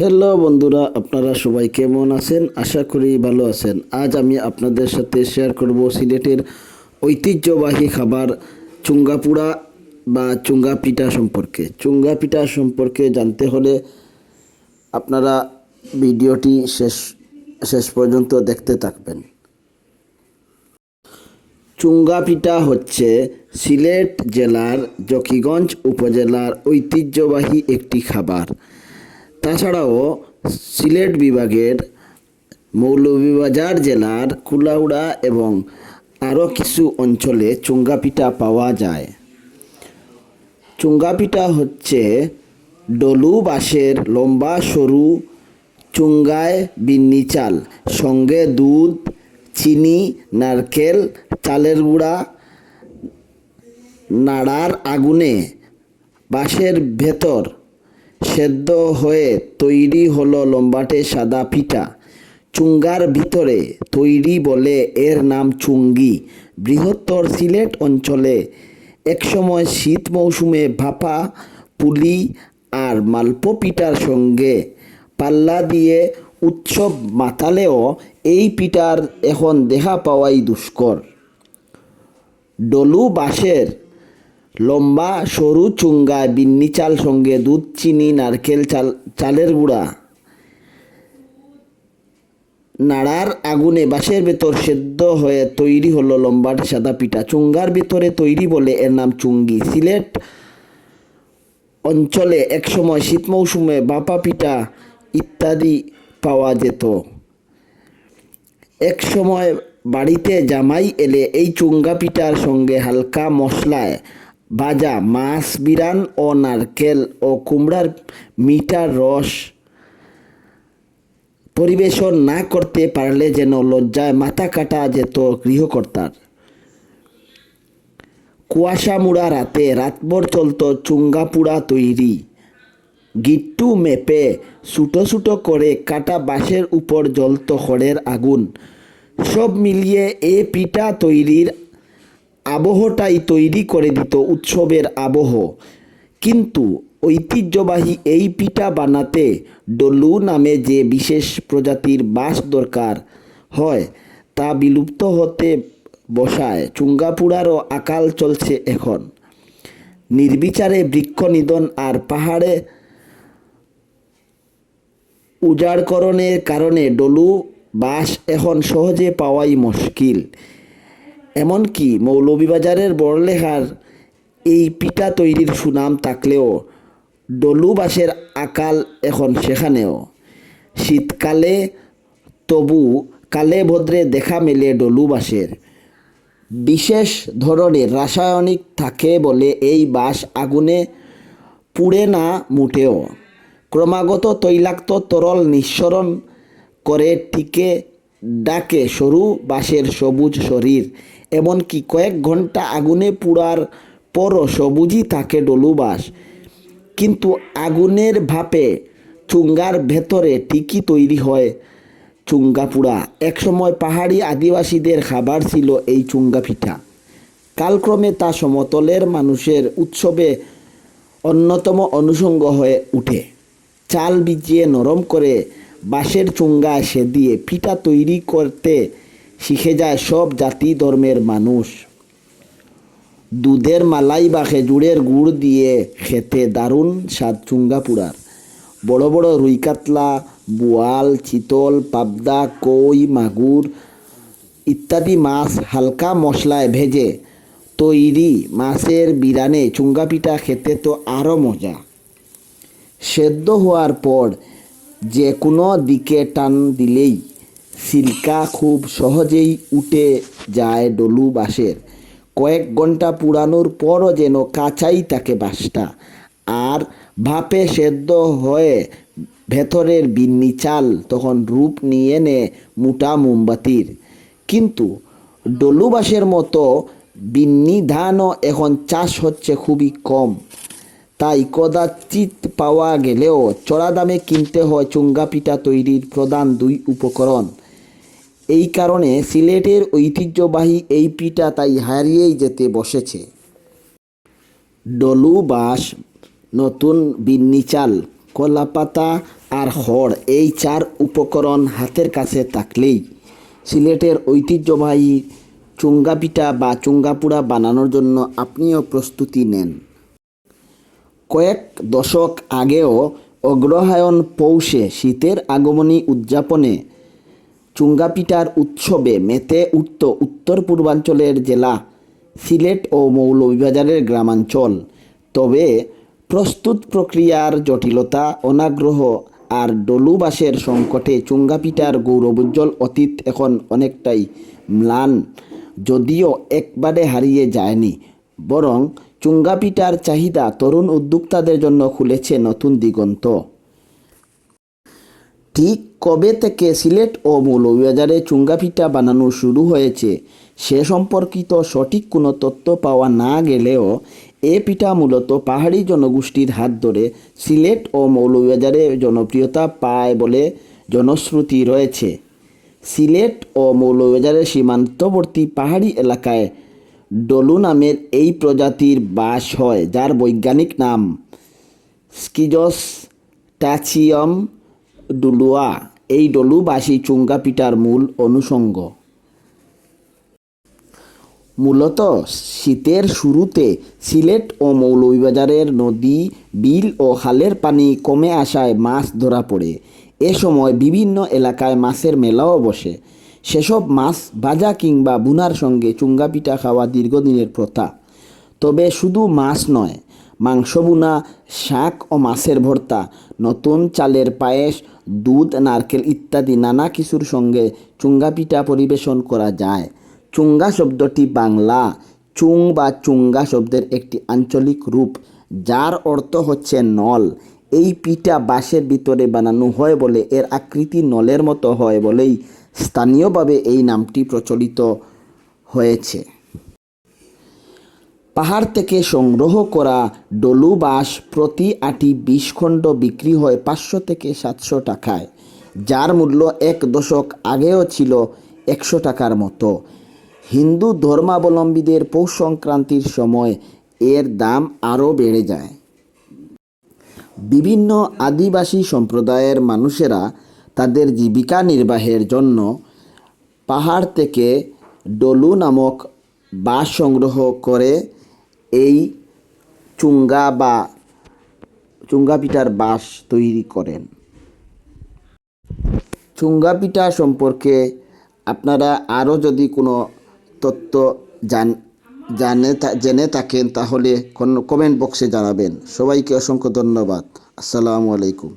Hello বন্ধুরা, আপনারা সবাই কেমন আছেন? আশা করি ভালো আছেন। আজ আমি আপনাদের সাথে শেয়ার করব সিলেটের ঐতিহ্যবাহী খাবার চুঙ্গাপুড়া বা চুঙ্গা পিঠা সম্পর্কে। চুঙ্গা পিঠা সম্পর্কে জানতে হলে আপনারা ভিডিওটি শেষ শেষ পর্যন্ত দেখতে থাকবেন। চুঙ্গা পিঠা হচ্ছে সিলেট জেলার জকিগঞ্জ উপজেলার ঐতিহ্যবাহী একটি খাবার। তাছাড়াও সিলেট বিভাগের মৌলভীবাজার জেলার কুলাউড়া এবং আরও কিছু অঞ্চলে চুঙ্গা পিঠা পাওয়া যায়। চুঙ্গা পিঠা হচ্ছে ডলু বাঁশের লম্বা সরু চুঙ্গায় বিন্নি চাল। সঙ্গে দুধ, চিনি, নারকেল, চালের গুঁড়া, নাড়ার আগুনে বাঁশের ভেতর সেদ্ধ হয়ে তৈরি হলো লম্বাটে সাদা পিঠা। চুঙ্গার ভিতরে তৈরি বলে এর নাম চুঙ্গি। বৃহত্তর সিলেট অঞ্চলে একসময় শীত মৌসুমে ভাপা, পুলি আর মালপো পিঠার সঙ্গে পাল্লা দিয়ে উৎসব মাতালেও এই পিঠার এখন দেখা পাওয়াই দুষ্কর। ডলু বাঁশের লম্বা, সরু চুঙ্গায় বিন্নি চাল, সঙ্গে দুধ, চিনি, নারকেল চাল, চালের গুঁড়া। নাড়ার আগুনে বাঁশের ভেতর সেদ্ধ হয়ে তৈরি হলো লম্বাটে সাদা পিঠা। চুঙ্গার ভেতরে তৈরি বলে এর নাম চুঙ্গি। সিলেট অঞ্চলে একসময় শীত মৌসুমে বাপা পিঠা ইত্যাদি পাওয়া যেত। এক সময় বাড়িতে জামাই এলে এই চুঙ্গা পিঠার সঙ্গে হালকা মশলায় ভাজা মাছ বিরান ও নারকেল ও কুমড়ার মিঠার রস পরিবেশন না করতে পারলে যেন লজ্জায় মাথা কাটা যেত গৃহকর্তার। কুয়াশা মুড়া রাতে রাতভর চলত চুঙ্গা পুড়া তৈরি। গিট্টু মেপে ছুটো ছুটো করে কাটা বাঁশের উপর জ্বলত খড়ের আগুন। সব মিলিয়ে এ পিঠা তৈরির আবহটাই তৈরি করে দিত উৎসবের আবহ। কিন্তু ঐতিহ্যবাহী এই পিঠা বানাতে ডলু নামে যে বিশেষ প্রজাতির বাঁশ দরকার হয়, তা বিলুপ্ত হতে বসায় চুঙ্গাপুরারও আকাল চলছে এখন। নির্বিচারে বৃক্ষ নিধন আর পাহাড়ে উজাড়করণের কারণে ডলু বাঁশ এখন সহজে পাওয়াই মুশকিল। এমনকি মৌলভীবাজারের বড়লেখার এই পিঠা তৈরির সুনাম থাকলেও ডলু বাঁশের আকাল এখন সেখানেও। শীতকালে তবু কালে ভদ্রে দেখা মেলে ডলু বাঁশের বিশেষ ধরনের রাসায়নিক থাকে বলে এই বাঁশ আগুনে পুড়ে না মুটেও। ক্রমাগত তৈলাক্ত তরল নিঃসরণ করে টিকে ডাকে সরু, বাঁশের সবুজ শরীর, এমনকি কয়েক ঘণ্টা আগুনে পুড়ার পরও সবুজই থাকে ডলু বাঁশ। কিন্তু আগুনের ভাপে চুঙ্গার ভেতরে টিকি তৈরি হয় চুঙ্গা পুড়া। একসময় পাহাড়ি আদিবাসীদের খাবার ছিল এই চুঙ্গা পিঠা। কালক্রমে তা সমতলের মানুষের উৎসবে অন্যতম অনুষঙ্গ হয়ে উঠে। চাল বিজিয়ে নরম করে বাঁশের চুঙ্গা দিয়ে পিঠা তৈরি করতে শিখে যায় সব জাতি ধর্মের মানুষ। দুধের মালাই বা খেজুরের গুড় দিয়ে খেতে দারুণ স্বাদ চুঙ্গা পুরার। বড় বড় রুই কাতলা, বোয়াল, চিতল, পাবদা, কই, মাগুর ইত্যাদি মাছ হালকা মশলায় ভেজে তৈরি মাছের বিরানে চুঙ্গা পিঠা খেতে তো আরও মজা। সেদ্ধ হওয়ার পর যে কোনো দিকে টান দিলেই সিল্কা খুব সহজেই উঠে যায় ডলু বাঁশের। কয়েক ঘণ্টা পুরানোর পরও যেন কাঁচাই থাকে বাঁশটা। আর ভাপে সেদ্ধ হয়ে ভেতরের বিন্নি চাল তখন রূপ নিয়ে নে মোটা মোমবাতির। কিন্তু ডলু বাঁশের মতো বিন্নি ধানও এখন চাষ হচ্ছে খুবই কম। তাই কদাচিৎ পাওয়া গেলেও চড়া দামে কিনতে হয় চুঙ্গা পিঠা তৈরির প্রধান দুই উপকরণ। এই কারণে সিলেটের ঐতিহ্যবাহী এই পিঠা তাই হারিয়েই যেতে বসেছে। ডলু বাঁশ, নতুন বিন্নি চাল কলাপাতা আর হড় এই চার উপকরণ হাতের কাছে থাকলেই সিলেটের ঐতিহ্যবাহী চুঙ্গা পিঠা বা চুঙ্গাপুড়া বানানোর জন্য আপনিও প্রস্তুতি নেন। কয়েক দশক আগেও অগ্রহায়ণ পৌষে শীতের আগমনী উদযাপনে চুঙ্গাপিটার উৎসবে মেতে উঠত উত্তর পূর্বাঞ্চলের জেলা, সিলেট ও মৌলভীবাজারের গ্রামাঞ্চল। তবে প্রস্তুত প্রক্রিয়ার জটিলতা, অনাগ্রহ আর ডলুবাসের সংকটে চুঙ্গাপিঠার গৌরবোজ্জ্বল অতীত এখন অনেকটাই ম্লান, যদিও একবারে হারিয়ে যায়নি, বরং চুঙ্গাপিঠার চাহিদা তরুণ উদ্যোক্তাদের জন্য খুলেছে নতুন দিগন্ত। ঠিক কবে থেকে সিলেট ও মৌলভীবাজারে চুঙ্গাপিঠা বানানো শুরু হয়েছে, সে সম্পর্কিত সঠিক কোনো তথ্য পাওয়া না গেলেও এ পিঠা মূলত পাহাড়ি জনগোষ্ঠীর হাত ধরে সিলেট ও মৌলভীবাজারে জনপ্রিয়তা পায় বলে জনশ্রুতি রয়েছে। সিলেট ও মৌলভীবাজারের সীমান্তবর্তী পাহাড়ি এলাকায় ডলু নামের এই প্রজাতির বাস হয়, যার বৈজ্ঞানিক নাম স্কিজস ট্যাচিয়ম ডুলুয়া। এই ডলুবাসী চুঙ্গা পিঠার মূল অনুষঙ্গ। মূলত শীতের শুরুতে সিলেট ও মৌলভীবাজারের নদী, বিল ও খালের পানি কমে আসায় মাছ ধরা পড়ে। এ সময় বিভিন্ন এলাকায় মাছের মেলাও বসে। সেসব মাছ ভাজা কিংবা বুনার সঙ্গে চুঙ্গা পিঠা খাওয়া দীর্ঘদিনের প্রথা। তবে শুধু মাছ নয়, মাংস বুনা, শাক ও মাছের ভর্তা, নতুন চালের পায়েস, দুধ, নারকেল ইত্যাদি নানা কিছুর সঙ্গে চুঙ্গা পিঠা পরিবেশন করা যায়। চুঙ্গা শব্দটি বাংলা চুং বা চুঙ্গা শব্দের একটি আঞ্চলিক রূপ, যার অর্থ হচ্ছে নল। এই পিঠা বাঁশের ভিতরে বানানো হয় বলে এর আকৃতি নলের মতো হয় বলেই স্থানীয়ভাবে এই নামটি প্রচলিত হয়েছে। পাহাড় থেকে সংগ্রহ করা ডলু বাঁশ প্রতি আটি বিশ খণ্ড বিক্রি হয় পাঁচশো থেকে সাতশো টাকায়, যার মূল্য এক দশক আগেও ছিল একশো টাকার মতো। হিন্দু ধর্মাবলম্বীদের পৌষ সংক্রান্তির সময় এর দাম আরও বেড়ে যায়। বিভিন্ন আদিবাসী সম্প্রদায়ের মানুষেরা তাদের জীবিকা নির্বাহের জন্য পাহাড় থেকে ডলু নামক বাঁশ সংগ্রহ করে এই চুঙ্গা বা চুঙ্গা পিঠার বাঁশ তৈরি করেন। চুঙ্গা পিঠা সম্পর্কে আপনারা আরও যদি কোনো তথ্য জান, জানে জেনে থাকেন তাহলে কমেন্ট বক্সে জানাবেন। সবাইকে অসংখ্য ধন্যবাদ। আসসালামু আলাইকুম।